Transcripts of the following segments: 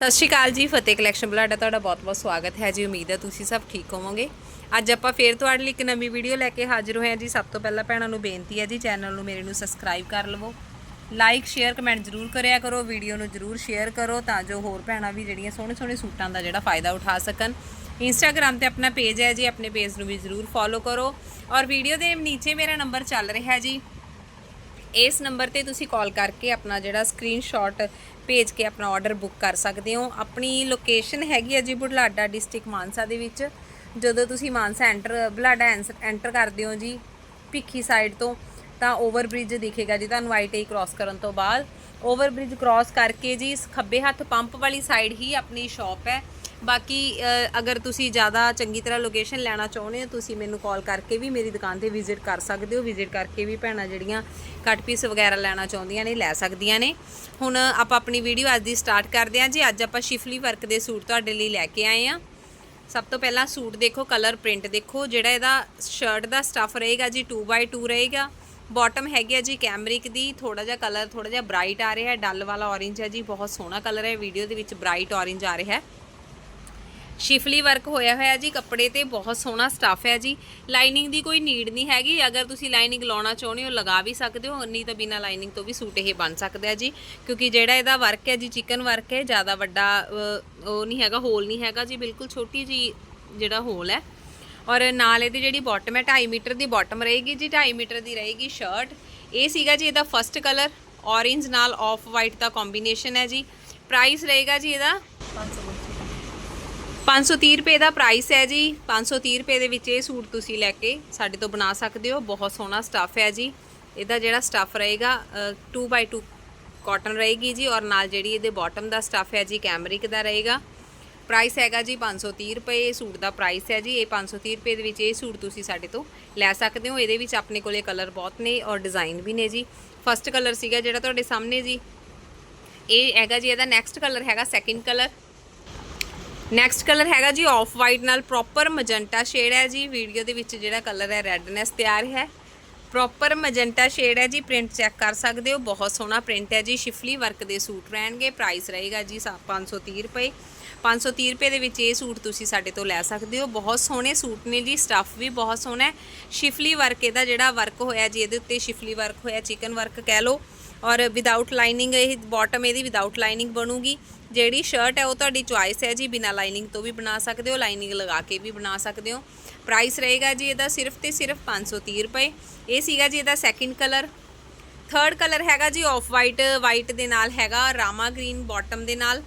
ਸਤਿ ਸ਼੍ਰੀ ਅਕਾਲ ਜੀ, ਫਤਿਹ ਕਲੈਕਸ਼ਨ ਬਲਾਡਾ ਤੁਹਾਡਾ ਬਹੁਤ-ਬਹੁਤ ਸਵਾਗਤ ਹੈ ਜੀ, ਉਮੀਦ ਹੈ ਤੁਸੀਂ ਸਭ ਠੀਕ ਹੋਵੋਗੇ। ਅੱਜ ਆਪਾਂ ਫੇਰ ਤੁਹਾਡੇ ਲਈ ਇੱਕ ਨਵੀਂ ਵੀਡੀਓ ਲੈ ਕੇ ਹਾਜ਼ਰ ਹੋਏ ਹਾਂ ਜੀ। ਸਭ ਤੋਂ ਪਹਿਲਾਂ ਭੈਣਾਂ ਨੂੰ ਬੇਨਤੀ ਹੈ ਜੀ ਚੈਨਲ ਨੂੰ ਮੇਰੇ ਨੂੰ ਸਬਸਕ੍ਰਾਈਬ ਕਰ ਲਵੋ। ਲਾਈਕ ਸ਼ੇਅਰ ਕਮੈਂਟ ਜ਼ਰੂਰ ਕਰਿਆ ਕਰੋ। ਵੀਡੀਓ ਨੂੰ ਜ਼ਰੂਰ ਸ਼ੇਅਰ ਕਰੋ ਤਾਂ ਜੋ ਹੋਰ ਭੈਣਾਂ ਵੀ ਜਿਹੜੀਆਂ ਸੋਹਣੇ ਸੋਹਣੇ ਸੂਟਾਂ ਦਾ ਜਿਹੜਾ ਫਾਇਦਾ ਉਠਾ ਸਕਣ। ਇੰਸਟਾਗ੍ਰam ਤੇ ਆਪਣਾ ਪੇਜ ਹੈ ਜੀ, ਆਪਣੇ ਪੇਜ ਨੂੰ ਵੀ ਜ਼ਰੂਰ ਫੋਲੋ ਕਰੋ। ਔਰ ਵੀਡੀਓ ਦੇ ਨੀਚੇ ਮੇਰਾ ਨੰਬਰ ਚੱਲ ਰਿਹਾ ਜੀ। ਇਸ ਨੰਬਰ ਤੇ ਤੁਸੀਂ ਕਾਲ ਕਰਕੇ ਆਪਣਾ ਜਿਹੜਾ ਸਕਰੀਨਸ਼ਾਟ ਭੇਜ ਕੇ ਆਪਣਾ ਆਰਡਰ ਬੁੱਕ ਕਰ ਸਕਦੇ ਹੋ। ਆਪਣੀ ਲੋਕੇਸ਼ਨ ਹੈਗੀ ਹੈ ਜੀ ਬੁਢਲਾਡਾ ਡਿਸਟ੍ਰਿਕਟ ਮਾਨਸਾ ਦੇ ਵਿੱਚ। ਜਦੋਂ ਤੁਸੀਂ ਮਾਨਸਾ ਐਂਟਰ ਬੁਢਲਾਡਾ ਐਂਟਰ ਕਰਦੇ ਹੋ ਜੀ ਭਿੱਖੀ ਸਾਈਡ ਤੋਂ, ਤਾਂ ਓਵਰ ਬ੍ਰਿਜ ਦਿਖੇਗਾ ਜੀ ਤੁਹਾਨੂੰ ਆਈਟੀ ਕ੍ਰਾਸ ਕਰਨ ਤੋਂ ਬਾਅਦ। ਓਵਰ ਬ੍ਰਿਜ ਕ੍ਰਾਸ ਕਰਕੇ ਜੀ ਖੱਬੇ ਹੱਥ ਪੰਪ ਵਾਲੀ ਸਾਈਡ ਹੀ ਆਪਣੀ ਸ਼ਾਪ ਹੈ। ਬਾਕੀ ਅ, ਅਗਰ ਤੁਸੀਂ ਜ਼ਿਆਦਾ ਚੰਗੀ ਤਰ੍ਹਾਂ ਲੋਕੇਸ਼ਨ ਲੈਣਾ ਚਾਹੁੰਦੇ ਹੋ ਤੁਸੀਂ ਮੈਨੂੰ ਕਾਲ ਕਰਕੇ ਵੀ ਮੇਰੀ ਦੁਕਾਨ ਤੇ ਵਿਜ਼ਿਟ ਕਰ ਸਕਦੇ ਹੋ। ਵਿਜ਼ਿਟ ਕਰਕੇ ਵੀ ਭੈਣਾਂ ਜਿਹੜੀਆਂ ਕੱਟ ਪੀਸ ਵਗੈਰਾ ਲੈਣਾ ਚਾਹੁੰਦੀਆਂ ਨੇ ਲੈ ਸਕਦੀਆਂ ਨੇ। ਹੁਣ ਆਪਾਂ ਆਪਣੀ ਵੀਡੀਓ ਅੱਜ ਦੀ ਸਟਾਰਟ ਕਰਦੇ ਹਾਂ ਜੀ। ਅੱਜ ਆਪਾਂ ਸ਼ਿਫਲੀ ਵਰਕ ਦੇ ਸੂਟ ਤੁਹਾਡੇ ਲਈ ਲੈ ਕੇ ਆਏ ਹਾਂ। ਸਭ ਤੋਂ ਪਹਿਲਾਂ ਸੂਟ ਦੇਖੋ ਕਲਰ ਪ੍ਰਿੰਟ ਦੇਖੋ। ਜਿਹੜਾ ਇਹਦਾ ਸ਼ਰਟ ਦਾ ਸਟਫ ਰਹੇਗਾ ਜੀ 2x2 ਰਹੇਗਾ। ਬਾਟਮ ਹੈਗੀ ਹੈ ਜੀ ਕੈਮਰਿਕ ਦੀ। ਥੋੜਾ ਜਿਹਾ ਕਲਰ ਥੋੜਾ ਜਿਹਾ ਬ੍ਰਾਈਟ ਆ ਰਿਹਾ। ਹੈ ਡੱਲ ਵਾਲਾ orange ਹੈ ਜੀ। ਬਹੁਤ ਸੋਹਣਾ ਕਲਰ ਹੈ। ਵੀਡੀਓ ਦੇ ਵਿੱਚ ਬ੍ਰਾਈਟ orange ਆ ਰਿਹਾ। ਹੈ ਸ਼ਿਫਲੀ ਵਰਕ ਹੋਇਆ ਹੋਇਆ ਜੀ, ਕੱਪੜੇ ਤੇ ਬਹੁਤ ਸੋਹਣਾ ਸਟੱਫ ਹੈ ਜੀ। ਲਾਈਨਿੰਗ ਦੀ ਕੋਈ ਨੀਡ ਨਹੀਂ ਹੈਗੀ, ਅਗਰ ਤੁਸੀਂ ਲਾਈਨਿੰਗ ਲਾਉਣਾ ਚਾਹੁੰਦੇ ਹੋ, ਲਗਾ ਵੀ ਸਕਦੇ ਹੋ, ਨਹੀਂ ਤਾਂ ਬਿਨਾ ਲਾਈਨਿੰਗ ਤੋਂ ਵੀ ਸੂਟ ਇਹ ਬਣ ਸਕਦਾ ਹੈ ਜੀ। ਕਿਉਂਕਿ ਜਿਹੜਾ ਇਹਦਾ ਵਰਕ ਹੈ ਜੀ ਚਿਕਨ ਵਰਕ ਹੈ, ਜ਼ਿਆਦਾ ਵੱਡਾ ਉਹ ਨਹੀਂ ਹੈਗਾ ਹੋਲ ਨਹੀਂ ਹੈਗਾ ਜੀ, ਬਿਲਕੁਲ ਛੋਟੀ ਜੀ ਜਿਹੜਾ ਹੋਲ ਹੈ। ਔਰ ਨਾਲ ਇਹਦੀ ਜਿਹੜੀ ਬਾਟਮ ਹੈ 2.5 ਮੀਟਰ ਦੀ ਬਾਟਮ ਰਹੇਗੀ ਜੀ 2.5 ਮੀਟਰ ਦੀ ਰਹੇਗੀ ਸ਼ਰਟ ਇਹ ਸੀਗਾ ਜੀ ਇਹਦਾ ਫਰਸਟ ਕਲਰ orange ਨਾਲ ਆਫ ਵਾਈਟ ਦਾ ਕੰਬੀਨੇਸ਼ਨ ਹੈ ਜੀ। ਪ੍ਰਾਈਸ ਰਹੇਗਾ ਜੀ ਇਹਦਾ 530 ਰੁਪਏ ਦਾ ਪ੍ਰਾਈਸ ਹੈ ਜੀ। 530 ਰੁਪਏ ਦੇ ਵਿੱਚ ਇਹ ਸੂਟ ਤੁਸੀਂ ਲੈ ਕੇ ਸਾਡੇ ਤੋਂ ਬਣਾ ਸਕਦੇ ਹੋ। ਬਹੁਤ ਸੋਹਣਾ ਸਟੱਫ ਹੈ ਜੀ। ਇਹਦਾ ਜਿਹੜਾ ਸਟੱਫ ਰਹੇਗਾ 2x2 ਕਾਟਨ ਰਹੇਗੀ ਜੀ ਔਰ ਨਾਲ ਜਿਹੜੀ ਇਹਦੇ ਬਾਟਮ ਦਾ ਸਟੱਫ ਹੈ ਜੀ ਕੈਮਰਿਕ ਦਾ ਰਹੇਗਾ। ਪ੍ਰਾਈਸ ਹੈਗਾ ਜੀ 530 ਰੁਪਏ ਸੂਟ ਦਾ ਪ੍ਰਾਈਸ ਹੈ ਜੀ। ਇਹ 530 ਰੁਪਏ ਦੇ ਵਿੱਚ ਇਹ ਸੂਟ ਤੁਸੀਂ ਸਾਡੇ ਤੋਂ ਲੈ ਸਕਦੇ ਹੋ। ਇਹਦੇ ਵਿੱਚ ਆਪਣੇ ਕੋਲੇ ਕਲਰ ਬਹੁਤ ਨੇ ਔਰ ਡਿਜ਼ਾਈਨ ਵੀ ਨੇ ਜੀ। ਫਸਟ ਕਲਰ ਸੀਗਾ ਜਿਹੜਾ ਤੁਹਾਡੇ ਸਾਹਮਣੇ ਜੀ। ਇਹ ਹੈਗਾ ਜੀ, ਇਹਦਾ ਨੈਕਸਟ ਕਲਰ ਹੈਗਾ ਸੈਕਿੰਡ ਕਲਰ ਨੈਕਸਟ ਕਲਰ ਹੈਗਾ ਜੀ ਆਫ ਵਾਈਟ ਨਾਲ ਪ੍ਰੋਪਰ ਮਜੰਟਾ ਸ਼ੇਡ ਹੈ ਜੀ। ਵੀਡੀਓ ਦੇ ਵਿੱਚ ਜਿਹੜਾ ਕਲਰ ਹੈ ਰੈਡਨੈਸ ਤਿਆਰ ਹੈ। ਪ੍ਰੋਪਰ ਮਜੰਟਾ ਸ਼ੇਡ ਹੈ ਜੀ ਪ੍ਰਿੰਟ ਚੈੱਕ ਕਰ ਸਕਦੇ ਹੋ। ਬਹੁਤ ਸੋਹਣਾ ਪ੍ਰਿੰਟ ਹੈ ਜੀ। ਸ਼ਿਫਲੀ ਵਰਕ ਦੇ ਸੂਟ ਰਹਿਣਗੇ। ਪ੍ਰਾਈਸ ਰਹੇਗਾ ਜੀ ਸਾ- 530 ਰੁਪਏ। 530 ਰੁਪਏ ਦੇ ਵਿੱਚ ਇਹ ਸੂਟ ਤੁਸੀਂ ਸਾਡੇ ਤੋਂ ਲੈ ਸਕਦੇ ਹੋ। ਬਹੁਤ ਸੋਹਣੇ ਸੂਟ ਨੇ ਜੀ। ਸਟੱਫ ਵੀ ਬਹੁਤ ਸੋਹਣਾ ਹੈ। ਸ਼ਿਫਲੀ ਵਰਕ ਇਹਦਾ ਜਿਹੜਾ ਵਰਕ ਹੋਇਆ ਜੀ, ਇਹਦੇ ਉੱਤੇ ਸ਼ਿਫਲੀ ਵਰਕ ਹੋਇਆ ਚਿਕਨ ਵਰਕ ਕਹਿ ਲਓ। ਔਰ ਵਿਦਆਊਟ ਲਾਈਨਿੰਗ ਇਹ ਬਾਟਮ ਇਹਦੀ ਵਿਦਆਊਟ ਲਾਈਨਿੰਗ ਬਣੂਗੀ। ਜਿਹੜੀ ਸ਼ਰਟ ਹੈ, ਉਹ ਤੁਹਾਡੀ ਚੁਆਇਸ ਹੈ ਜੀ, ਬਿਨਾ ਲਾਈਨਿੰਗ ਤੋਂ ਵੀ ਬਣਾ ਸਕਦੇ ਹੋ ਲਾਈਨਿੰਗ ਲਗਾ ਕੇ ਵੀ ਬਣਾ ਸਕਦੇ ਹੋ। ਪ੍ਰਾਈਸ ਰਹੇਗਾ ਜੀ ਇਹਦਾ ਸਿਰਫ ਤੇ ਸਿਰਫ 530 ਰੁਪਏ। ਇਹ ਸੀਗਾ ਜੀ ਇਹਦਾ ਸੈਕਿੰਡ ਕਲਰ ਥਰਡ ਕਲਰ ਹੈਗਾ ਜੀ ਆਫ ਵਾਈਟ ਵਾਈਟ ਦੇ ਨਾਲ ਹੈਗਾ ਰਾਮਾ ਗ੍ਰੀਨ ਬਾਟਮ ਦੇ ਨਾਲ।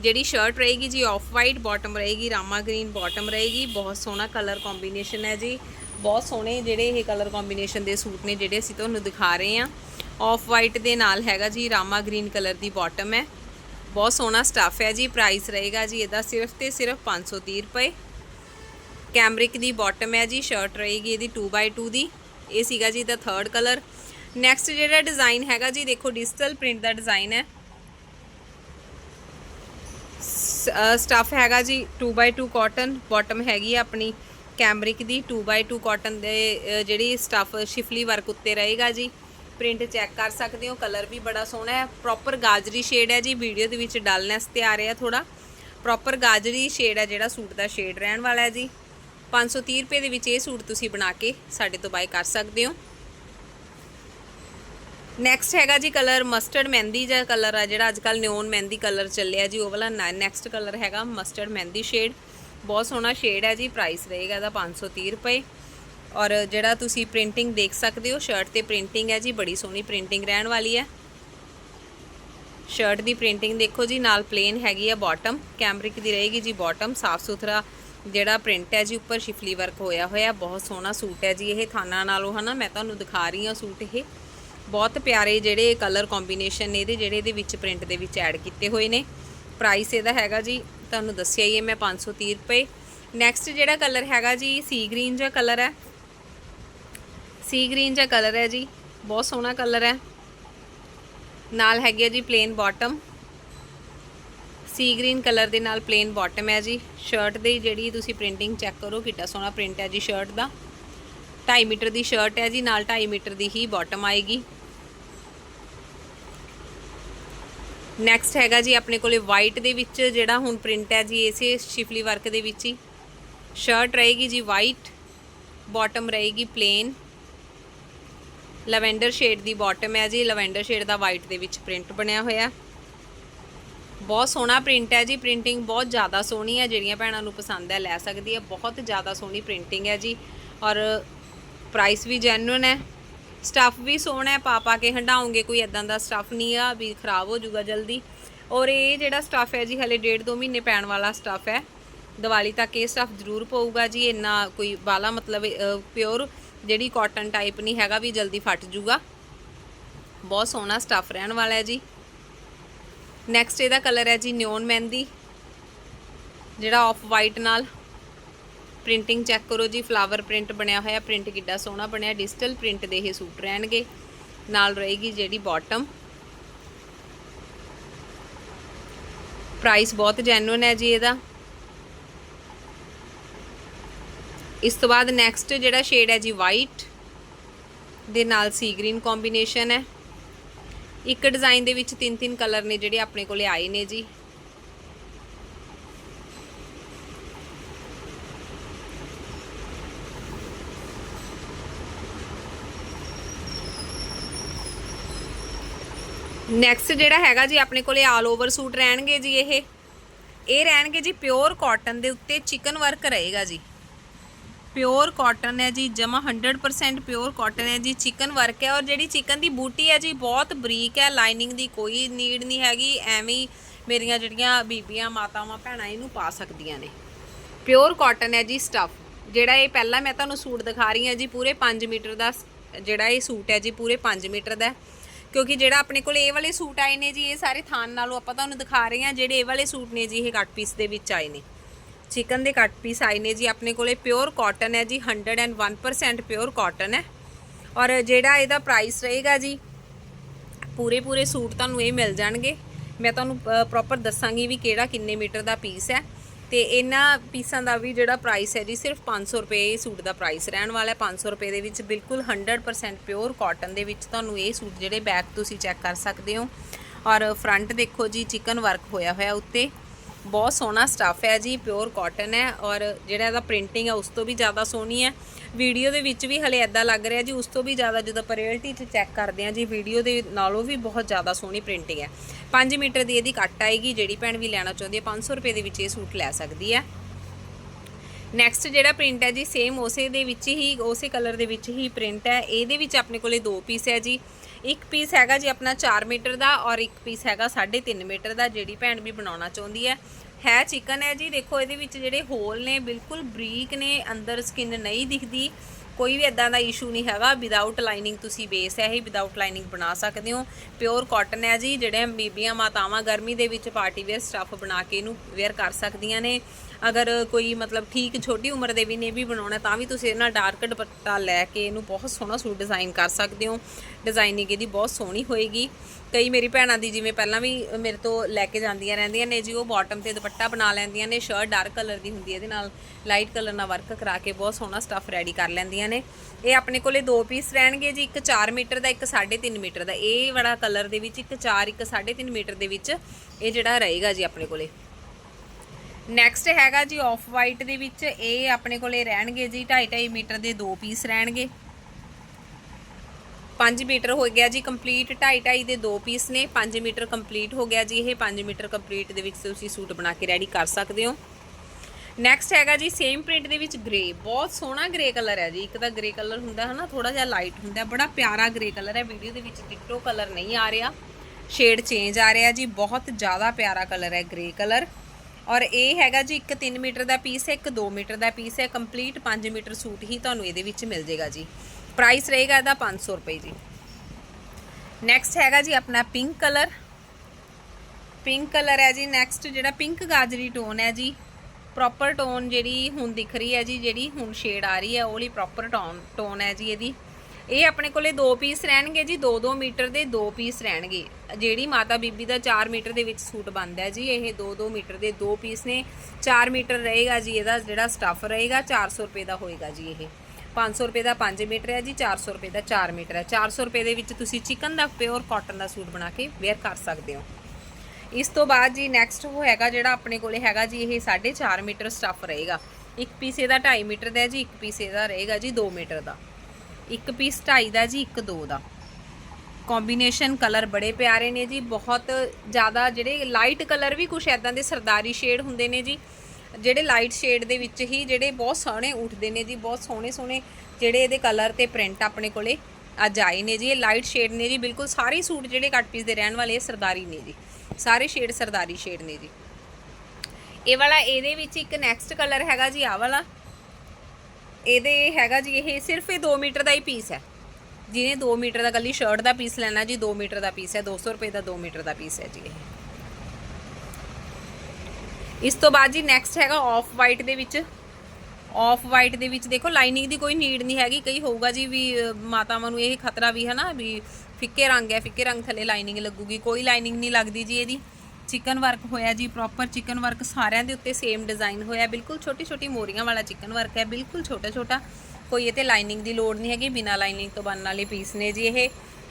ਜਿਹੜੀ ਸ਼ਰਟ ਰਹੇਗੀ ਜੀ ਆਫ ਵਾਈਟ ਬਾਟਮ ਰਹੇਗੀ ਰਾਮਾ ਗ੍ਰੀਨ ਬਾਟਮ ਰਹੇਗੀ। ਬਹੁਤ ਸੋਹਣਾ ਕਲਰ ਕੰਬੀਨੇਸ਼ਨ ਹੈ ਜੀ। ਬਹੁਤ ਸੋਹਣੇ ਜਿਹੜੇ ਇਹ ਕਲਰ ਕੰਬੀਨੇਸ਼ਨ ਦੇ ਸੂਟ ਨੇ, ਜਿਹੜੇ ਅਸੀਂ ਤੁਹਾਨੂੰ ਦਿਖਾ ਰਹੇ ਹਾਂ। ਆਫ ਵਾਈਟ ਦੇ ਨਾਲ ਹੈਗਾ ਜੀ ਰਾਮਾ ਗ੍ਰੀਨ ਕਲਰ ਦੀ ਬਾਟਮ ਹੈ। ਬਹੁਤ ਸੋਹਣਾ ਸਟੱਫ ਹੈ ਜੀ ਪ੍ਰਾਈਸ ਰਹੇਗਾ ਜੀ, ਇਹਦਾ ਸਿਰਫ ਤੇ ਸਿਰਫ 530 ਰੁਪਏ। ਕੈਮਰਿਕ ਦੀ ਬਾਟਮ ਹੈ ਜੀ ਸ਼ਰਟ ਰਹੇਗੀ ਇਹਦੀ 2x2 ਦੀ। ਇਹ ਸੀਗਾ ਜੀ ਇਹਦਾ ਥਰਡ ਕਲਰ ਨੈਕਸਟ ਜਿਹੜਾ ਡਿਜ਼ਾਈਨ ਹੈਗਾ ਜੀ, ਦੇਖੋ ਡਿਜੀਟਲ ਪ੍ਰਿੰਟ ਦਾ ਡਿਜ਼ਾਈਨ ਹੈ। ਸਟਫ ਹੈਗਾ ਜੀ 2x2 ਕਾਟਨ ਬਾਟਮ ਹੈਗੀ ਆ ਆਪਣੀ ਕੈਮਰਿਕ ਦੀ 2x2 ਕਾਟਨ ਦੇ ਜਿਹੜੀ ਸਟਫ ਸ਼ਿਫਲੀ ਵਰਕ ਉੱਤੇ ਰਹੇਗਾ ਜੀ। ਪ੍ਰਿੰਟ ਚੈੱਕ ਕਰ ਸਕਦੇ ਹੋ ਕਲਰ ਵੀ ਬੜਾ ਸੋਹਣਾ ਹੈ ਪ੍ਰੋਪਰ ਗਾਜਰੀ ਸ਼ੇਡ ਹੈ ਜੀ ਵੀਡੀਓ ਦੇ ਵਿੱਚ ਡਲਨੈਸ ਤੇ ਆ ਰਿਹਾ ਥੋੜਾ ਪ੍ਰੋਪਰ ਗਾਜਰੀ ਸ਼ੇਡ ਹੈ ਜਿਹੜਾ, ਸੂਟ ਦਾ ਸ਼ੇਡ ਰਹਿਣ ਵਾਲਾ ਹੈ ਜੀ। 530 ਰੁਪਏ ਦੇ ਵਿੱਚ ਇਹ ਸੂਟ ਤੁਸੀਂ ਬਣਾ ਕੇ ਸਾਡੇ ਤੋਂ ਬਾਈ ਕਰ ਸਕਦੇ ਹੋ। ਨੈਕਸਟ ਹੈਗਾ ਜੀ ਕਲਰ ਮਸਟਰਡ ਮਹਿੰਦੀ ਜਿਹਾ ਕਲਰ ਆ ਜਿਹੜਾ, ਅੱਜ ਕੱਲ ਨਿਓਨ ਮਹਿੰਦੀ ਕਲਰ ਚੱਲਿਆ ਜੀ, ਉਹ ਵਾਲਾ ਨੈਕਸਟ ਕਲਰ ਹੈਗਾ ਮਸਟਰਡ ਮਹਿੰਦੀ ਸ਼ੇਡ ਬਹੁਤ ਸੋਹਣਾ ਸ਼ੇਡ ਹੈ ਜੀ ਪ੍ਰਾਈਸ ਰਹੇਗਾ ਇਹਦਾ 530 ਰੁਪਏ। ਔਰ ਜਿਹੜਾ ਤੁਸੀਂ ਪ੍ਰਿੰਟਿੰਗ ਦੇਖ ਸਕਦੇ ਹੋ ਸ਼ਰਟ ਤੇ ਪ੍ਰਿੰਟਿੰਗ ਹੈ ਜੀ, ਬੜੀ ਸੋਹਣੀ ਪ੍ਰਿੰਟਿੰਗ ਰਹਿਣ ਵਾਲੀ ਹੈ। ਸ਼ਰਟ ਦੀ ਪ੍ਰਿੰਟਿੰਗ ਦੇਖੋ ਜੀ, ਨਾਲ ਪਲੇਨ ਹੈਗੀ ਆ ਬਾਟਮ ਕੈਮਰਿਕ ਦੀ ਰਹੇਗੀ ਜੀ ਬਾਟਮ ਸਾਫ਼ ਸੁਥਰਾ ਜਿਹੜਾ ਪ੍ਰਿੰਟ ਹੈ ਜੀ, ਉੱਪਰ ਸ਼ਿਫਲੀ ਵਰਕ ਹੋਇਆ ਹੋਇਆ, ਬਹੁਤ ਸੋਹਣਾ ਸੂਟ ਹੈ ਜੀ ਇਹ, ਥਾਨਾ ਨਾਲੋਂ ਹਨਾ, ਮੈਂ ਤੁਹਾਨੂੰ ਦਿਖਾ ਰਹੀ ਹਾਂ ਸੂਟ ਇਹ। ਬਹੁਤ ਪਿਆਰੇ ਜਿਹੜੇ ਕਲਰ ਕੰਬੀਨੇਸ਼ਨ ਨੇ ਇਹਦੇ, ਜਿਹੜੇ ਇਹਦੇ ਵਿੱਚ ਪ੍ਰਿੰਟ ਦੇ ਵਿੱਚ ਐਡ ਕੀਤੇ ਹੋਏ ਨੇ। ਪ੍ਰਾਈਸ ਇਹਦਾ ਹੈਗਾ ਜੀ, ਤੁਹਾਨੂੰ ਦੱਸਿਆ ਹੀ ਹੈ ਮੈਂ 530 ਰੁਪਏ। ਨੈਕਸਟ ਜਿਹੜਾ ਕਲਰ ਹੈਗਾ ਜੀ ਸੀ ਗ੍ਰੀਨ ਜਿਹਾ ਕਲਰ ਹੈ। ਸੀ ਗ੍ਰੀਨ ਜਿਹਾ ਕਲਰ ਹੈ ਜੀ, ਬਹੁਤ ਸੋਹਣਾ ਕਲਰ ਹੈ। ਨਾਲ ਹੈਗੀ ਹੈ ਜੀ plain bottom sea green colour ਦੇ ਨਾਲ ਪਲੇਨ ਬਾਟਮ ਹੈ ਜੀ। ਸ਼ਰਟ ਦੇ ਜਿਹੜੀ ਤੁਸੀਂ ਪ੍ਰਿੰਟਿੰਗ ਚੈੱਕ ਕਰੋ, ਕਿੱਡਾ ਸੋਹਣਾ ਪ੍ਰਿੰਟ ਹੈ ਜੀ ਸ਼ਰਟ ਦਾ। 2.5 ਮੀਟਰ ਦੀ ਸ਼ਰਟ ਹੈ ਜੀ, ਨਾਲ 2.5 ਮੀਟਰ ਦੀ ਹੀ ਬਾਟਮ ਆਏਗੀ। ਨੈਕਸਟ ਹੈਗਾ ਜੀ ਆਪਣੇ ਕੋਲੇ ਵਾਈਟ ਦੇ ਵਿੱਚ ਜਿਹੜਾ ਹੁਣ ਪ੍ਰਿੰਟ ਹੈ ਜੀ, ਇਸੇ ਸ਼ਿਫਲੀ ਵਰਕ ਦੇ ਵਿੱਚ ਹੀ। ਸ਼ਰਟ ਰਹੇਗੀ ਜੀ ਵਾਈਟ ਬਾਟਮ ਰਹੇਗੀ ਪਲੇਨ ਲਵੈਂਡਰ ਸ਼ੇਡ ਦੀ ਬਾਟਮ ਹੈ ਜੀ। ਲਵੈਂਡਰ ਸ਼ੇਡ ਦਾ ਵਾਈਟ ਦੇ ਵਿੱਚ ਪ੍ਰਿੰਟ ਬਣਿਆ ਹੋਇਆ ਬਹੁਤ ਸੋਹਣਾ ਪ੍ਰਿੰਟ ਹੈ ਜੀ। ਪ੍ਰਿੰਟਿੰਗ ਬਹੁਤ ਜ਼ਿਆਦਾ ਸੋਹਣੀ ਹੈ। ਜਿਹੜੀਆਂ ਭੈਣਾਂ ਨੂੰ ਪਸੰਦ ਹੈ, ਲੈ ਸਕਦੀ ਹੈ। ਬਹੁਤ ਜ਼ਿਆਦਾ ਸੋਹਣੀ ਪ੍ਰਿੰਟਿੰਗ ਹੈ ਜੀ। ਔਰ ਪ੍ਰਾਈਸ ਵੀ ਜੈਨੂਇਨ ਹੈ। ਸਟੱਫ ਵੀ ਸੋਹਣਾ ਹੈ। ਪਾ ਪਾ ਕੇ ਹੰਡਾਉਂਗੇ ਕੋਈ ਇਦਾਂ ਦਾ ਸਟੱਫ ਨਹੀਂ ਆ ਵੀ ਖਰਾਬ ਹੋ ਜਾਊਗਾ ਜਲਦੀ। ਔਰ ਇਹ ਜਿਹੜਾ ਸਟੱਫ ਹੈ ਜੀ, ਹਲੇ ਡੇਢ ਦੋ ਮਹੀਨੇ ਪੈਣ ਵਾਲਾ ਸਟੱਫ ਹੈ। ਦੀਵਾਲੀ ਤੱਕ ਇਹ ਸਟੱਫ ਜ਼ਰੂਰ ਪਊਗਾ ਜੀ। ਇੰਨਾ ਕੋਈ ਬਾਲਾ ਮਤਲਬ ਪਿਓਰ ਜਿਹੜੀ ਕਾਟਨ ਟਾਈਪ ਨਹੀਂ ਹੈਗਾ ਵੀ ਜਲਦੀ ਫਟ ਜੂਗਾ। ਬਹੁਤ ਸੋਹਣਾ ਸਟੱਫ ਰਹਿਣ ਵਾਲਾ ਹੈ ਜੀ। ਨੈਕਸਟ ਇਹਦਾ ਕਲਰ ਹੈ ਜੀ ਨਿਓਨ ਮਹਿੰਦੀ। ਜਿਹੜਾ ਆਫ ਵਾਈਟ ਨਾਲ ਪ੍ਰਿੰਟਿੰਗ ਚੈੱਕ ਕਰੋ ਜੀ ਫਲਾਵਰ ਪ੍ਰਿੰਟ ਬਣਿਆ ਹੋਇਆ ਪ੍ਰਿੰਟ ਕਿੱਡਾ ਸੋਹਣਾ ਬਣਿਆ ਡਿਜੀਟਲ ਪ੍ਰਿੰਟ ਦੇ ਇਹ ਸੂਟ ਰਹਿਣਗੇ। ਨਾਲ ਰਹੇਗੀ ਜਿਹੜੀ ਬਾਟਮ ਪ੍ਰਾਈਸ ਬਹੁਤ ਜੈਨੂਇਨ ਹੈ ਜੀ ਇਹਦਾ। ਇਸ ਤੋਂ ਬਾਅਦ ਨੈਕਸਟ ਜਿਹੜਾ ਸ਼ੇਡ ਹੈ ਜੀ ਵਾਈਟ ਦੇ ਨਾਲ ਸੀ ਗ੍ਰੀਨ ਕੰਬੀਨੇਸ਼ਨ ਹੈ। ਇੱਕ ਡਿਜ਼ਾਈਨ ਦੇ ਵਿੱਚ ਤਿੰਨ ਤਿੰਨ ਕਲਰ ਨੇ ਜਿਹੜੇ ਆਪਣੇ ਕੋਲੇ ਆਏ ਨੇ ਜੀ। ਨੈਕਸਟ ਜਿਹੜਾ ਹੈਗਾ ਜੀ ਆਪਣੇ ਕੋਲੇ ਆਲ ਓਵਰ ਸੂਟ ਰਹਿਣਗੇ ਜੀ ਇਹ। ਇਹ ਰਹਿਣਗੇ ਜੀ ਪਿਓਰ ਕਾਟਨ ਦੇ ਉੱਤੇ ਚਿਕਨ ਵਰਕ ਰਹੇਗਾ ਜੀ। ਪਿਓਰ ਕਾਟਨ ਹੈ ਜੀ, ਜਮਾ 100% ਪਿਓਰ ਕਾਟਨ ਹੈ ਜੀ ਚਿਕਨ ਵਰਕ ਹੈ ਔਰ ਜਿਹੜੀ ਚਿਕਨ ਦੀ ਬੂਟੀ ਹੈ ਜੀ, ਬਹੁਤ ਬਰੀਕ ਹੈ ਲਾਈਨਿੰਗ ਦੀ ਕੋਈ ਨੀਡ ਨਹੀਂ ਹੈਗੀ, ਐਵੇਂ ਹੀ ਮੇਰੀਆਂ ਜਿਹੜੀਆਂ ਬੀਬੀਆਂ, ਮਾਤਾਵਾਂ, ਭੈਣਾਂ ਇਹਨੂੰ ਪਾ ਸਕਦੀਆਂ ਨੇ। ਪਿਓਰ ਕਾਟਨ ਹੈ ਜੀ ਸਟਫ ਜਿਹੜਾ ਇਹ ਪਹਿਲਾਂ ਮੈਂ ਤੁਹਾਨੂੰ ਸੂਟ ਦਿਖਾ ਰਹੀ ਹਾਂ ਜੀ, ਪੂਰੇ 5 ਮੀਟਰ ਦਾ ਜਿਹੜਾ ਇਹ ਸੂਟ ਹੈ ਜੀ, ਪੂਰੇ 5 ਮੀਟਰ ਦਾ ਕਿਉਂਕਿ ਜਿਹੜਾ ਆਪਣੇ ਕੋਲ ਇਹ ਵਾਲੇ ਸੂਟ ਆਏ ਨੇ ਜੀ, ਇਹ ਸਾਰੇ ਥਾਨ ਨਾਲੋਂ ਆਪਾਂ ਤੁਹਾਨੂੰ ਦਿਖਾ ਰਹੇ ਹਾਂ, ਜਿਹੜੇ ਇਹ ਵਾਲੇ ਸੂਟ ਨੇ ਜੀ, ਇਹ ਕੱਟ ਪੀਸ ਦੇ ਵਿੱਚ ਆਏ ਨੇ। ਚਿਕਨ ਦੇ ਕੱਟ ਪੀਸ ਆਏ ਨੇ ਜੀ, ਆਪਣੇ ਕੋਲੇ ਪਿਓਰ ਕਾਟਨ ਹੈ ਜੀ 101% ਪਿਓਰ ਕਾਟਨ ਹੈ। ਔਰ ਜਿਹੜਾ ਇਹਦਾ ਪ੍ਰਾਈਸ ਰਹੇਗਾ ਜੀ ਪੂਰੇ ਪੂਰੇ ਸੂਟ ਤੁਹਾਨੂੰ ਇਹ ਮਿਲ ਜਾਣਗੇ। ਮੈਂ ਤੁਹਾਨੂੰ ਪ੍ਰੋਪਰ ਦੱਸਾਂਗੀ ਵੀ ਕਿਹੜਾ ਕਿੰਨੇ ਮੀਟਰ ਦਾ ਪੀਸ ਹੈ। ਤੇ ਇਹਨਾਂ ਪੀਸਾਂ ਦਾ ਵੀ ਜਿਹੜਾ ਪ੍ਰਾਈਸ ਹੈ ਜੀ, ਸਿਰਫ 500 ਰੁਪਏ ਇਹ ਸੂਟ ਦਾ ਪ੍ਰਾਈਸ ਰਹਿਣ ਵਾਲਾ ਹੈ। 500 ਰੁਪਏ ਦੇ ਵਿੱਚ ਬਿਲਕੁਲ 100% ਪਿਓਰ ਕਾਟਨ ਦੇ ਵਿੱਚ ਤੁਹਾਨੂੰ ਇਹ ਸੂਟ ਜਿਹੜੇ ਬੈਕ ਤੁਸੀਂ ਚੈੱਕ ਕਰ ਸਕਦੇ ਹੋ। ਔਰ ਫਰੰਟ ਦੇਖੋ ਜੀ ਚਿਕਨ ਵਰਕ ਹੋਇਆ ਹੋਇਆ ਉੱਤੇ। ਬਹੁਤ ਸੋਹਣਾ ਸਟੱਫ ਹੈ ਜੀ ਪਿਓਰ ਕਾਟਨ ਹੈ ਔਰ ਜਿਹੜਾ ਇਹਦਾ ਪ੍ਰਿੰਟਿੰਗ ਹੈ ਉਸ ਤੋਂ ਵੀ ਜ਼ਿਆਦਾ ਸੋਹਣੀ ਹੈ। ਵੀਡੀਓ ਦੇ ਵਿੱਚ ਵੀ ਹਲੇ ਐਦਾਂ ਲੱਗ ਰਿਹਾ ਜੀ, ਉਸ ਤੋਂ ਵੀ ਜ਼ਿਆਦਾ ਜਦੋਂ ਆਪਾਂ ਰਿਅਲਟੀ 'ਚ ਚੈੱਕ ਕਰਦੇ ਹਾਂ ਜੀ ਵੀਡੀਓ ਦੇ ਨਾਲੋਂ ਵੀ ਬਹੁਤ ਜ਼ਿਆਦਾ ਸੋਹਣੀ ਪ੍ਰਿੰਟਿੰਗ ਹੈ। 5 ਮੀਟਰ ਦੀ ਇਹਦੀ ਕੱਟ ਆਏਗੀ, ਜਿਹੜੀ ਭੈਣ ਵੀ ਲੈਣਾ ਚਾਹੁੰਦੀ ਹੈ 500 ਰੁਪਏ ਦੇ ਵਿੱਚ ਇਹ ਸੂਟ ਲੈ ਸਕਦੀ ਹੈ। ਨੈਕਸਟ ਜਿਹੜਾ ਪ੍ਰਿੰਟ ਹੈ ਜੀ ਸੇਮ ਉਸੇ ਦੇ ਵਿੱਚ ਹੀ, ਉਸੇ ਕਲਰ ਦੇ ਵਿੱਚ ਹੀ ਪ੍ਰਿੰਟ ਹੈ। ਇਹਦੇ ਵਿੱਚ ਆਪਣੇ ਕੋਲੇ ਦੋ ਪੀਸ ਹੈ ਜੀ। ਇੱਕ ਪੀਸ ਹੈਗਾ ਜੀ ਆਪਣਾ 4 ਮੀਟਰ ਦਾ ਔਰ ਇੱਕ ਪੀਸ ਹੈਗਾ 3.5 ਮੀਟਰ ਦਾ, ਜਿਹੜੀ ਭੈਣ ਵੀ ਬਣਾਉਣਾ ਚਾਹੁੰਦੀ ਹੈ। ਹੈ ਚਿਕਨ ਹੈ ਜੀ, ਦੇਖੋ ਇਹਦੇ ਵਿੱਚ ਜਿਹੜੇ ਹੋਲ ਨੇ ਬਿਲਕੁਲ ਬਰੀਕ ਨੇ, ਅੰਦਰ ਸਕਿਨ ਨਹੀਂ ਦਿਖਦੀ। ਕੋਈ ਵੀ ਇਦਾਂ ਦਾ ਇਸ਼ੂ ਨਹੀਂ ਹੈਗਾ ਵਿਦਆਊਟ ਲਾਈਨਿੰਗ ਤੁਸੀਂ ਬੇਸ ਹੈ ਇਹ ਵਿਦਆਊਟ ਲਾਈਨਿੰਗ ਬਣਾ ਸਕਦੇ ਹੋ। ਪਿਓਰ ਕਾਟਨ ਹੈ ਜੀ, ਜਿਹੜੇ ਬੀਬੀਆਂ ਮਾਤਾਵਾਂ ਗਰਮੀ ਦੇ ਵਿੱਚ ਪਾਰਟੀ ਵੇਅਰ ਸਟੱਫ ਬਣਾ ਕੇ ਇਹਨੂੰ ਵੇਅਰ ਕਰ ਸਕਦੀਆਂ ਨੇ। ਅਗਰ ਕੋਈ ਮਤਲਬ ਠੀਕ ਛੋਟੀ ਉਮਰ ਦੇ ਵੀ ਨੇ ਵੀ ਬਣਾਉਣਾ ਤਾਂ ਵੀ ਤੁਸੀਂ ਇਹਨਾਂ ਡਾਰਕ ਦੁਪੱਟਾ ਲੈ ਕੇ ਇਹਨੂੰ ਬਹੁਤ ਸੋਹਣਾ ਸੂਟ ਡਿਜ਼ਾਈਨ ਕਰ ਸਕਦੇ ਹੋ। ਡਿਜ਼ਾਈਨਿੰਗ ਇਹਦੀ ਬਹੁਤ ਸੋਹਣੀ ਹੋਏਗੀ। ਕਈ ਮੇਰੀ ਭੈਣਾਂ ਦੀ ਜਿਵੇਂ ਪਹਿਲਾਂ ਵੀ ਮੇਰੇ ਤੋਂ ਲੈ ਕੇ ਜਾਂਦੀਆਂ ਰਹਿੰਦੀਆਂ ਨੇ ਜੀ, ਉਹ ਬਾਟਮ ਤੇ ਦੁਪੱਟਾ ਬਣਾ ਲੈਂਦੀਆਂ ਨੇ ਸ਼ਰਟ ਡਾਰਕ ਕਲਰ ਦੀ ਹੁੰਦੀ ਹੈ, ਇਹਦੇ ਨਾਲ ਲਾਈਟ ਕਲਰ ਨਾਲ ਵਰਕ ਕਰਾ ਕੇ ਬਹੁਤ ਸੋਹਣਾ ਸਟੱਫ ਰੈਡੀ ਕਰ ਲੈਂਦੀਆਂ ਨੇ। ਇਹ ਆਪਣੇ ਕੋਲੇ ਦੋ ਪੀਸ ਰਹਿਣਗੇ ਜੀ, ਇੱਕ 4 ਮੀਟਰ ਦਾ, ਇੱਕ 3.5 ਮੀਟਰ ਦਾ। ਇਹ ਵਾਲਾ ਕਲਰ ਦੇ ਵਿੱਚ ਇੱਕ 4 ਇੱਕ 3.5 ਮੀਟਰ ਦੇ ਵਿੱਚ ਇਹ ਜਿਹੜਾ ਰਹੇਗਾ ਜੀ ਆਪਣੇ ਕੋਲੇ। ਨੈਕਸਟ ਹੈਗਾ ਜੀ ਆਫ ਵਾਈਟ ਦੇ ਵਿੱਚ, ਇਹ ਆਪਣੇ ਕੋਲੇ ਰਹਿਣਗੇ ਜੀ 2.5 ਮੀਟਰ ਦੇ ਦੋ ਪੀਸ ਰਹਿਣਗੇ। 5 ਮੀਟਰ ਹੋ ਗਿਆ ਜੀ ਕੰਪਲੀਟ 2.5 ਦੇ ਦੋ ਪੀਸ ਨੇ 5 ਮੀਟਰ ਕੰਪਲੀਟ ਹੋ ਗਿਆ ਜੀ, ਇਹ 5 ਮੀਟਰ ਕੰਪਲੀਟ ਦੇ ਵਿੱਚ ਤੁਸੀਂ ਸੂਟ ਬਣਾ ਕੇ ਰੈਡੀ ਕਰ ਸਕਦੇ ਹੋ। ਨੈਕਸਟ ਹੈਗਾ ਜੀ ਸੇਮ ਪ੍ਰਿੰਟ ਦੇ ਵਿੱਚ ਗ੍ਰੇ ਬਹੁਤ ਸੋਹਣਾ ਗ੍ਰੇ ਕਲਰ ਹੈ ਜੀ, ਇੱਕ ਤਾਂ ਗ੍ਰੇ ਕਲਰ ਹੁੰਦਾ ਹੈ ਨਾ ਥੋੜਾ ਜਿਹਾ ਲਾਈਟ ਹੁੰਦਾ, ਬੜਾ ਪਿਆਰਾ ਗ੍ਰੇ ਕਲਰ ਹੈ ਵੀਡੀਓ ਦੇ ਵਿੱਚ ਟਿਕਟੋ ਕਲਰ ਨਹੀਂ ਆ ਰਿਹਾ। ਸ਼ੇਡ ਚੇਂਜ ਆ ਰਿਹਾ ਜੀ, ਬਹੁਤ ਜ਼ਿਆਦਾ ਪਿਆਰਾ ਕਲਰ ਹੈ ਗ੍ਰੇ ਕਲਰ ਔਰ ਇਹ ਹੈਗਾ ਜੀ ਇੱਕ 3 ਮੀਟਰ ਦਾ ਪੀਸ ਹੈ, ਇੱਕ 2 ਮੀਟਰ ਦਾ ਪੀਸ ਹੈ ਕੰਪਲੀਟ 5 ਮੀਟਰ ਸੂਟ ਹੀ ਤੁਹਾਨੂੰ ਇਹਦੇ ਵਿੱਚ ਮਿਲ ਜੇਗਾ ਜੀ। ਪ੍ਰਾਈਸ ਰਹੇਗਾ ਇਹਦਾ 500 ਰੁਪਏ ਜੀ। ਨੈਕਸਟ ਹੈਗਾ ਜੀ ਆਪਣਾ ਪਿੰਕ ਕਲਰ ਪਿੰਕ ਕਲਰ ਹੈ ਜੀ ਨੈਕਸਟ ਜਿਹੜਾ ਪਿੰਕ ਗਾਜਰੀ ਟੋਨ ਹੈ ਜੀ ਪ੍ਰੋਪਰ ਟੋਨ ਜਿਹੜੀ ਹੁਣ ਦਿਖ ਰਹੀ ਹੈ ਜੀ, ਜਿਹੜੀ ਹੁਣ ਸ਼ੇਡ ਆ ਰਹੀ ਹੈ, ਉਹ ਲਈ ਪ੍ਰੋਪਰ ਟੋਨ ਟੋਨ ਹੈ ਜੀ ਇਹਦੀ। ਇਹ ਆਪਣੇ ਕੋਲੇ ਦੋ ਪੀਸ ਰਹਿਣਗੇ ਜੀ 2-2 ਮੀਟਰ ਦੇ ਦੋ ਪੀਸ ਰਹਿਣਗੇ। ਜਿਹੜੀ ਮਾਤਾ ਬੀਬੀ ਦਾ 4 ਮੀਟਰ ਦੇ ਵਿੱਚ ਸੂਟ ਬਣਦਾ ਹੈ ਜੀ, ਇਹ 2-2 ਮੀਟਰ ਦੇ ਦੋ ਪੀਸ ਨੇ। 4 ਮੀਟਰ ਰਹੇਗਾ ਜੀ, ਇਹਦਾ ਜਿਹੜਾ ਸਟੱਫ ਰਹੇਗਾ 400 ਰੁਪਏ ਦਾ ਹੋਏਗਾ ਜੀ ਇਹ। 500 ਰੁਪਏ ਦਾ 5 ਮੀਟਰ ਹੈ ਜੀ 400 ਰੁਪਏ ਦਾ 4 ਮੀਟਰ ਹੈ। 400 ਰੁਪਏ ਦੇ ਵਿੱਚ ਤੁਸੀਂ ਚਿਕਨ ਦਾ ਪਿਓਰ ਕਾਟਨ ਦਾ ਸੂਟ ਬਣਾ ਕੇ ਵੇਅਰ ਕਰ ਸਕਦੇ ਹੋ। ਇਸ ਤੋਂ ਬਾਅਦ ਜੀ ਨੈਕਸਟ ਉਹ ਹੈਗਾ ਜਿਹੜਾ ਆਪਣੇ ਕੋਲੇ ਹੈਗਾ ਜੀ, ਇਹ 4.5 ਮੀਟਰ ਸਟੱਫ ਰਹੇਗਾ। ਇੱਕ ਪੀਸ ਇਹਦਾ 2.5 ਮੀਟਰ ਦਾ ਹੈ ਜੀ, ਇੱਕ ਪੀਸ ਇਹਦਾ ਰਹੇਗਾ ਜੀ 2 ਮੀਟਰ ਦਾ। ਇੱਕ ਪੀਸ 2.5 ਦਾ ਜੀ, ਇੱਕ 2 ਦਾ। ਕੰਬੀਨੇਸ਼ਨ ਕਲਰ ਬੜੇ ਪਿਆਰੇ ਨੇ ਜੀ, ਬਹੁਤ ਜ਼ਿਆਦਾ ਜਿਹੜੇ ਲਾਈਟ ਕਲਰ ਵੀ ਕੁਝ ਐਦਾਂ ਦੇ ਸਰਦਾਰੀ ਸ਼ੇਡ ਹੁੰਦੇ ਨੇ ਜੀ, ਜਿਹੜੇ ਲਾਈਟ ਸ਼ੇਡ ਦੇ ਵਿੱਚ ਹੀ ਜਿਹੜੇ ਬਹੁਤ ਸੋਹਣੇ ਉੱਠਦੇ ਨੇ ਜੀ, ਬਹੁਤ ਸੋਹਣੇ ਸੋਹਣੇ ਜਿਹੜੇ ਇਹਦੇ ਕਲਰ ਤੇ ਪ੍ਰਿੰਟ ਆਪਣੇ ਕੋਲੇ ਅੱਜ ਆਏ ਨੇ ਜੀ। ਇਹ ਲਾਈਟ ਸ਼ੇਡ ਨੇ ਜੀ, ਬਿਲਕੁਲ ਸਾਰੇ ਸੂਟ ਜਿਹੜੇ ਕੱਟ ਪੀਸ ਦੇ ਰਹਿਣ ਵਾਲੇ ਸਰਦਾਰੀ ਨੇ ਜੀ। ਸਾਰੇ ਸ਼ੇਡ ਸਰਦਾਰੀ ਸ਼ੇਡ ਨੇ ਜੀ। ਇਹ ਵਾਲਾ ਇਹਦੇ ਵਿੱਚ ਇੱਕ ਨੈਕਸਟ ਕਲਰ ਹੈਗਾ ਜੀ, ਆਹ ਵਾਲਾ। ਇਹਦੇ ਹੈਗਾ ਜੀ, ਇਹ ਸਿਰਫ ਇਹ 2 ਮੀਟਰ ਦਾ ਹੀ ਪੀਸ ਹੈ। ਜਿਹਨੇ 2 ਮੀਟਰ ਦਾ ਕੱਲੀ ਸ਼ਰਟ ਦਾ ਪੀਸ ਲੈਣਾ ਜੀ 2 ਮੀਟਰ ਦਾ ਪੀਸ ਹੈ 200 ਰੁਪਏ ਦਾ 2 ਮੀਟਰ ਦਾ ਪੀਸ ਹੈ ਜੀ ਇਹ। ਇਸ ਤੋਂ ਬਾਅਦ ਜੀ ਨੈਕਸਟ ਹੈਗਾ ਆਫ ਵਾਈਟ ਦੇ ਵਿੱਚ। ਆਫ ਵਾਈਟ ਦੇ ਵਿੱਚ ਦੇਖੋ ਲਾਈਨਿੰਗ ਦੀ ਕੋਈ ਨੀਡ ਨਹੀਂ ਹੈਗੀ। ਕਈ ਹੋਊਗਾ ਜੀ ਵੀ ਮਾਤਾਵਾਂ ਨੂੰ ਇਹ ਖਤਰਾ ਵੀ ਹੈ ਨਾ ਵੀ ਫਿੱਕੇ ਰੰਗ ਹੈ, ਫਿੱਕੇ ਰੰਗ ਥੱਲੇ ਲਾਈਨਿੰਗ ਲੱਗੂਗੀ। ਕੋਈ ਲਾਈਨਿੰਗ ਨਹੀਂ ਲੱਗਦੀ ਜੀ ਇਹਦੀ। ਚਿਕਨ ਵਰਕ ਹੋਇਆ ਜੀ ਪ੍ਰੋਪਰ ਚਿਕਨ ਵਰਕ ਸਾਰਿਆਂ ਦੇ ਉੱਤੇ ਸੇਮ ਡਿਜ਼ਾਈਨ ਹੋਇਆ। ਬਿਲਕੁਲ ਛੋਟੀ ਛੋਟੀ ਮੋਰੀਆਂ ਵਾਲਾ ਚਿਕਨ ਵਰਕ ਹੈ, ਬਿਲਕੁਲ ਛੋਟਾ ਛੋਟਾ ਕੋਈ ਇਹ ਤੇ ਲਾਈਨਿੰਗ ਦੀ ਲੋੜ ਨਹੀਂ ਹੈਗੀ, ਬਿਨਾ ਲਾਈਨਿੰਗ ਤੋਂ ਬਣਨ ਵਾਲੇ ਪੀਸ ਨੇ ਜੀ ਇਹ।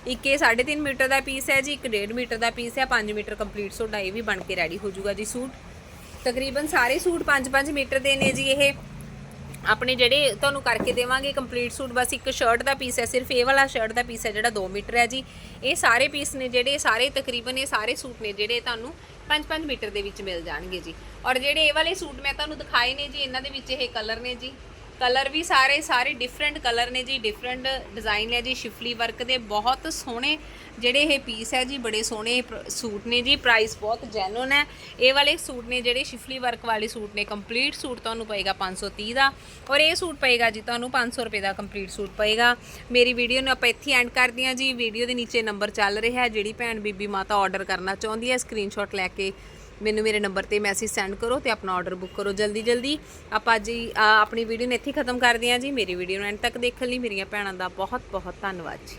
ਇੱਕ ਇਹ 3.5 ਮੀਟਰ ਦਾ ਪੀਸ ਹੈ ਜੀ, ਇੱਕ 1.5 ਮੀਟਰ ਦਾ ਪੀਸ ਹੈ 5 ਮੀਟਰ ਕੰਪਲੀਟ ਤੁਹਾਡਾ ਇਹ ਵੀ ਬਣ ਕੇ ਰੈਡੀ ਹੋ ਜਾਊਗਾ ਜੀ ਸੂਟ। ਤਕਰੀਬਨ ਸਾਰੇ ਸੂਟ 5-5 ਮੀਟਰ ਦੇ ਨੇ ਜੀ ਇਹ। ਆਪਣੇ ਜਿਹੜੇ ਤੁਹਾਨੂੰ ਕਰਕੇ ਦੇਵਾਂਗੇ ਕੰਪਲੀਟ ਸੂਟ ਬਸ ਇੱਕ ਸ਼ਰਟ ਦਾ ਪੀਸ ਹੈ, ਸਿਰਫ ਇਹ ਵਾਲਾ ਸ਼ਰਟ ਦਾ ਪੀਸ ਹੈ ਜਿਹੜਾ 2 ਮੀਟਰ ਹੈ ਜੀ। ਇਹ ਸਾਰੇ ਪੀਸ ਨੇ ਜਿਹੜੇ, ਸਾਰੇ ਤਕਰੀਬਨ ਇਹ ਸਾਰੇ ਸੂਟ ਨੇ ਜਿਹੜੇ ਤੁਹਾਨੂੰ 5-5 ਮੀਟਰ ਦੇ ਵਿੱਚ ਮਿਲ ਜਾਣਗੇ ਜੀ। ਔਰ ਜਿਹੜੇ ਇਹ ਵਾਲੇ ਸੂਟ ਮੈਂ ਤੁਹਾਨੂੰ ਦਿਖਾਏ ਨੇ ਜੀ, ਇਹਨਾਂ ਦੇ ਵਿੱਚ ਇਹ ਕਲਰ ਨੇ ਜੀ। ਕਲਰ ਵੀ ਸਾਰੇ ਸਾਰੇ ਡਿਫਰੈਂਟ ਕਲਰ ਨੇ ਜੀ ਡਿਫਰੈਂਟ ਡਿਜ਼ਾਈਨ ਹੈ ਜੀ, ਸ਼ਿਫਲੀ ਵਰਕ ਦੇ ਬਹੁਤ ਸੋਹਣੇ ਜਿਹੜੇ ਇਹ ਪੀਸ ਹੈ ਜੀ, ਬੜੇ ਸੋਹਣੇ ਪ੍ਰ- ਸੂਟ ਨੇ ਜੀ ਪ੍ਰਾਈਸ ਬਹੁਤ ਜੈਨੂਨ ਹੈ। ਇਹ ਵਾਲੇ ਸੂਟ ਨੇ ਜਿਹੜੇ ਸ਼ਿਫਲੀ ਵਰਕ ਵਾਲੇ ਸੂਟ ਨੇ ਕੰਪਲੀਟ ਸੂਟ ਤੁਹਾਨੂੰ ਪਏਗਾ 530 ਦਾ ਔਰ ਇਹ ਸੂਟ ਪਏਗਾ ਜੀ, ਤੁਹਾਨੂੰ 500 ਰੁਪਏ ਦਾ ਕੰਪਲੀਟ ਸੂਟ ਪਏਗਾ। ਮੇਰੀ ਵੀਡੀਓ ਨੂੰ ਆਪਾਂ ਇੱਥੇ ਐਂਡ ਕਰਦੇ ਹਾਂ ਜੀ ਵੀਡੀਓ ਦੇ ਨੀਚੇ ਨੰਬਰ ਚੱਲ ਰਿਹਾ ਹੈ, ਜਿਹੜੀ ਭੈਣ ਬੀਬੀ ਮਾਤਾ ਆਰਡਰ ਕਰਨਾ ਚਾਹੁੰਦੀ ਹੈ ਸਕਰੀਨਸ਼ਾਟ ਲੈ ਕੇ ਮੈਨੂੰ ਮੇਰੇ ਨੰਬਰ ਤੇ ਮੈਸੇਜ ਸੈਂਡ ਕਰੋ ਤੇ ਆਪਣਾ ਆਰਡਰ ਬੁੱਕ ਕਰੋ। ਜਲਦੀ ਜਲਦੀ ਆਪਾਂ ਜੀ ਆਪਣੀ ਵੀਡੀਓ ਨੂੰ ਇੱਥੇ ਖਤਮ ਕਰਦੇ ਹਾਂ ਜੀ। ਮੇਰੀ ਵੀਡੀਓ ਨੂੰ ਐਂਡ ਤੱਕ ਦੇਖਣ ਲਈ ਮੇਰੀਆਂ ਭੈਣਾਂ ਦਾ ਬਹੁਤ ਬਹੁਤ ਧੰਨਵਾਦ ਜੀ।